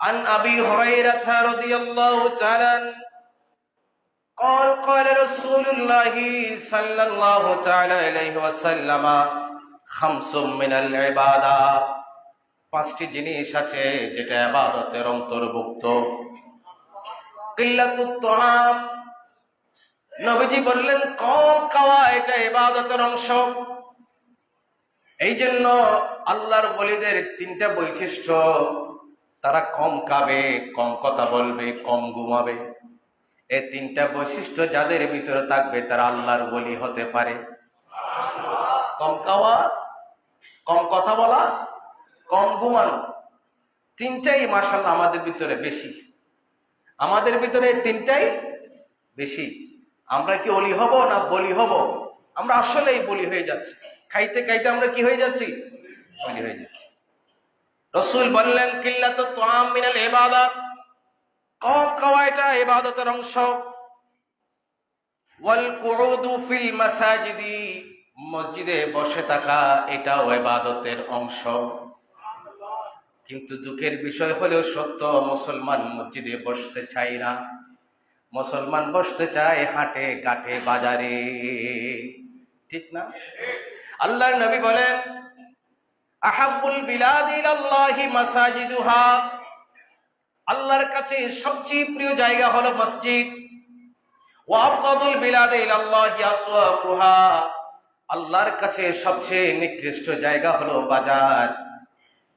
عن أبي هريرة رضي الله تعالى عنه قال قال رسول الله صلى الله تعالى عليه وسلم خمس من العبادة পাঁচটি জিনিস আছে যেটা আবাদতের অন্তর্ভুক্ত কিল্লাতুত তাআম নবীজি বললেন কম খাওয়া এটা ইবাদতের অংশ এই জন্য আল্লাহর বলিদের তিনটা বৈশিষ্ট্য তারা কম খাবে কম কথা বলবে, কম ঘুমাবে। এই তিনটা বৈশিষ্ট্য যাদের ভিতরে থাকবে, তারা আল্লাহর বলি হতে পারে। কম খাওয়া, কম কথা বলা, কম ঘুমানো, তিনটাই মাসাল্লাহ আমাদের ভিতরে বেশি। আমাদের ভিতরে তিনটাই বেশি। আমরা কি অলি হব না বলি হব? আমরা আসলেই বলি হয়ে যাচ্ছি। খাইতে খাইতে আমরা কি হয়ে যাচ্ছি? বলি হয়ে যাচ্ছি। রসুল বললেন কিল্লা তো তোয়াম মিনাল এবাদত কম খাওয়া এটা এবাদতের অংশ। ওয়াল কুউদু ফিল মাসাজিদি, মসজিদে বসে থাকা এটাও এবাদতের অংশ। কিন্তু দুঃখের বিষয় হলেও সত্য, মুসলমান মসজিদে বসতে চাই না। মুসলমান বসতে চায় হাটে, ঘাটে, বাজারে। ঠিক না? আল্লাহর নবী বলেন আল্লাহর কাছে সবচেয়ে প্রিয় জায়গা হলো মসজিদ। আল্লাহর কাছে সবচেয়ে নিকৃষ্ট জায়গা হলো বাজার।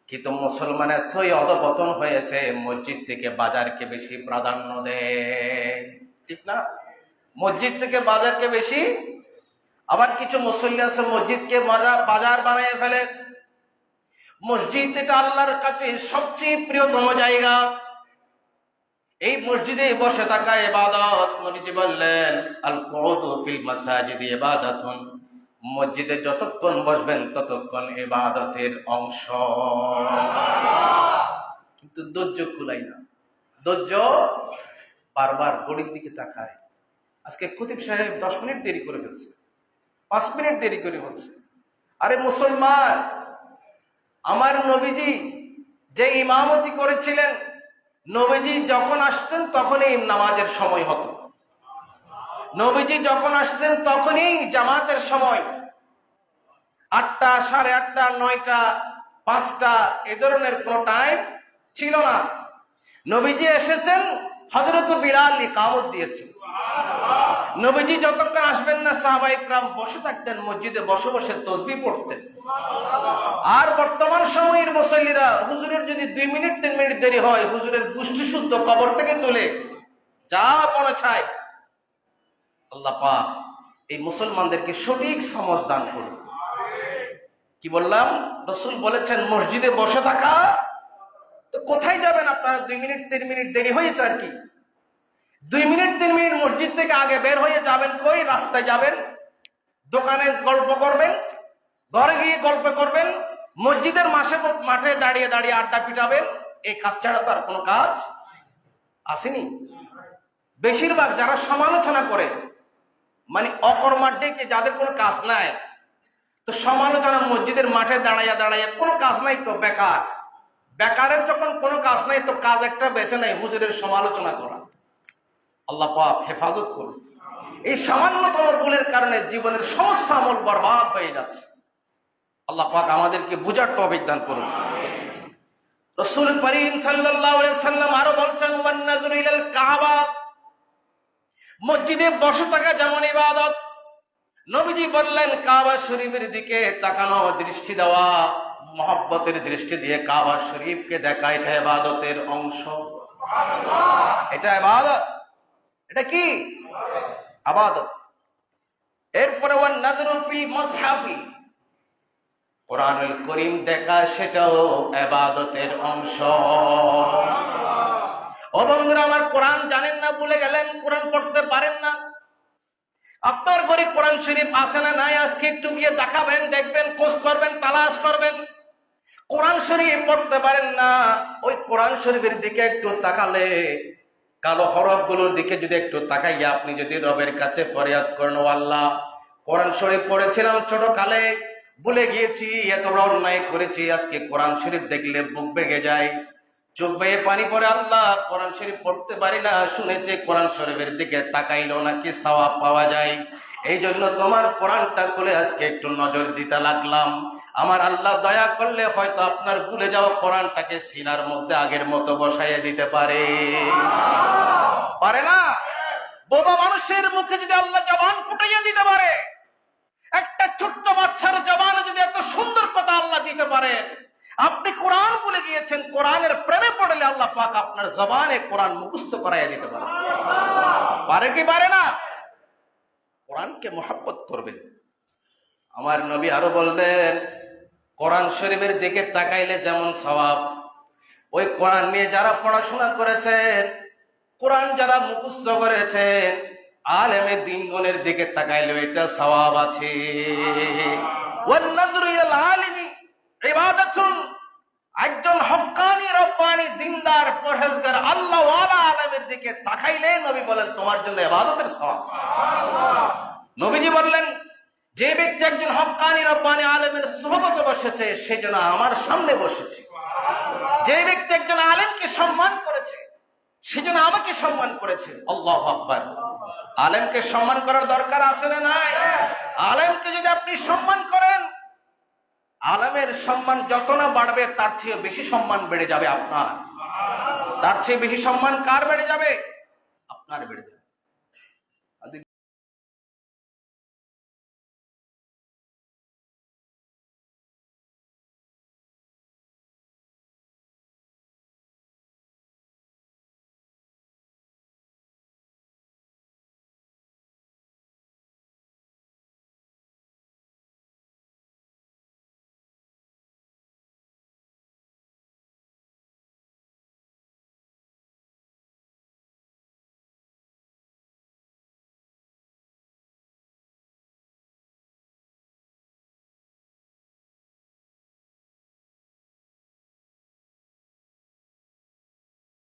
কিন্তু মুসলমান এতই অধপতন হয়েছে, মসজিদ থেকে বাজারকে বেশি প্রাধান্য দেয়। ঠিক না? মসজিদ থেকে বাজারকে বেশি? আবার কিছু মুসল্লি আছে মসজিদকে বাজার বাজার বানিয়ে ফেলে। মসজিদ এটা আল্লাহর কাছে সবচেয়ে প্রিয়তম জায়গা। এই মসজিদে বসে থাকা এবাদত নবীজি বললেন আল কুউদু ফিল মাসাজিদি ইবাদাতুন। মসজিদে যতক্ষণ বসবেন, ততক্ষণ এবাদতের অংশ। কিন্তু ধৈর্য কুলাই না। ধৈর্য বারবার গড়ির দিকে তাকায়। আজকে খতিব সাহেব দশ মিনিট দেরি করে ফেলছে, পাঁচ মিনিট দেরি করে ফেলছে আরে মুসলমান আমার নবীজি যে ইমামতি করেছিলেন, নবীজি যখন আসতেন তখনই নামাজের সময় হতো। নবীজি যখন আসতেন তখনই জামাতের সময়। আটটা, সাড়ে আটটা, নয়টা, পাঁচটা, এ ধরনের কোন টাইম ছিল না। নবীজি এসেছেন হজরত বিড়াল কামত দিয়েছেন। নবীজি যতক্ষণ আসবেন না সাহাবাইকরাম বসে থাকতেন, মসজিদে বসে বসে তসবি পড়তেন। আর বর্তমান সময়ের মুসল্লিরা, হুজুরের যদি দুই মিনিট, তিন মিনিট দেরি হয়, হুজুরের গোষ্ঠী শুদ্ধ কবর থেকে তুলে যা মনে চায়, আল্লাহ পাক এই মুসলমানদেরকে সঠিক সমাজ দান করুন। কি বললাম? রসুল বলেছেন, মসজিদে বসে থাকা, তো কোথায় যাবেন আপনারা? দুই মিনিট, তিন মিনিট দেরি হয়েছে আর কি? দুই মিনিট, তিন মিনিট মসজিদ থেকে আগে বের হয়ে যাবেন কই? রাস্তায় যাবেন, দোকানে গল্প করবেন, ঘরে গিয়ে গল্প করবেন, মসজিদের মাসে মাঠে দাঁড়িয়ে দাঁড়িয়ে আড্ডা পিটাবেন, এই কাজ ছাড়া তার কোনো কাজ আসেনি। বেশিরভাগ যারা সমালোচনা করে মানে অকর্মার ডেকে যাদের কোনো কাজ নাই, তো সমালোচনা মসজিদের মাঠে দাঁড়াইয়া দাঁড়াইয়া কোনো কাজ নাই তো বেকার। বেকারের যখন কোনো কাজ নাই তো কাজ একটা বেছে নাই হুজুরের সমালোচনা করা। আল্লাহ পাক হেফাজত করুন। এই সামান্যতম ভুলের কারণে জীবনের সমস্ত আমল বরবাদ হয়ে যাচ্ছে। আল্লাহ পাক আমাদেরকে বুঝার তো অভিজ্ঞান করুন। রসুল করিম সাল্লাম আরও বলছেন কাবা মসজিদে বসে থাকা যেমন ইবাদত। নবীজি বললেন কাবা শরীফের দিকে তাকানো দৃষ্টি দেওয়া মহব্বতের দৃষ্টি দিয়ে কাবা শরীফকে দেখা এটা ইবাদতের অংশ। এটা ইবাদত। এটা কি? আবাদত। এরপরে ওয়ান নাযরু ফিল কোরআনুল করিম দেখা সেটাও ইবাদতের অংশ। ও আমার কোরআন জানেন না, ভুলে গেলেন, কোরআন পড়তে পারেন না। আপনার ঘরে কোরআন শরীফ আছে না নাই, আজকে একটু গিয়ে দেখাবেন, দেখবেন খোঁজ করবেন, তালাশ করবেন। কোরআন শরীফ পড়তে পারেন না, ওই কোরআন শরীফের দিকে একটু তাকালে কালো হরফগুলোর দিকে যদি একটু তাকাইয়া আপনি যদি রবের কাছে ফরিয়াদ করেন, ও আল্লাহ, কোরআন শরীফ পড়েছিলাম ছোট কালে ভুলে গিয়েছি, এত অন্যায় করেছি, আজকে কোরআন শরীফ দেখলে বুক ভেঙে যায়। চোখ বেয়ে পানি পরে আল্লাহ, কোরআন শরীফ পড়তে পারি না, শুনেছে কোরআন শরীফের দিকে তাকাইলো নাকি সওয়াব পাওয়া যায়। এই জন্য তোমার কোরআনটা খুলে আজকে একটু নজর দিতে লাগলাম। আমার আল্লাহ দয়া করলে হয়তো আপনার ভুলে যাওয়া কোরআনটাকে সিনার মধ্যে আগের মতো বসাইয়ে দিতে পারে। পারে না? বোবা মানুষের মুখে যদি আল্লাহ জবান ফুটাইয়া দিতে পারে, একটা ছোট্ট বাচ্চার জবান যদি এত সুন্দর কথা আল্লাহ দিতে পারেন আপনি কোরআন বলে গিয়েছেন, কোরআনের প্রেমে পড়লে আল্লাহ পাক আপনার জবানে কোরআন মুখস্থ করাইয়া দিতে পারে। পারে কি পারে না? কোরআনকে মোহাব্বত করবেন। আমার নবী আরও বললেন কোরআন শরীফের দিকে তাকাইলে যেমন স্বভাব। ওই কোরআন নিয়ে যারা পড়াশোনা করেছেন কোরআন যারা মুখস্থ করেছেন আলেমে দিনগণের দিকে তাকাইলে এটা সওয়াব আছে। একজন হক্কানি রব্বানি দিনদার পরহেজগার আল্লাহ আলেমের দিকে তাকাইলে নবী বলেন তোমার জন্য ইবাদতের সওয়াব নবীজি বললেন যে ব্যক্তি একজন হক্কানি রব্বানি আলেমের সোহবতে বসেছে, সে যেন আমার সামনে বসেছে। যে ব্যক্তি একজন আলেমকে সম্মান করেছে সেজন্য আমাকে সম্মান করেছে। আল্লাহ আকবার। আলেমকে সম্মান করার দরকার আছে না নাই? আলেমকে যদি আপনি সম্মান করেন, আলেমের সম্মান যত না বাড়বে, তার চেয়ে বেশি সম্মান বেড়ে যাবে আপনার। তার চেয়ে বেশি সম্মান কার বেড়ে যাবে? আপনার বেড়ে যাবে।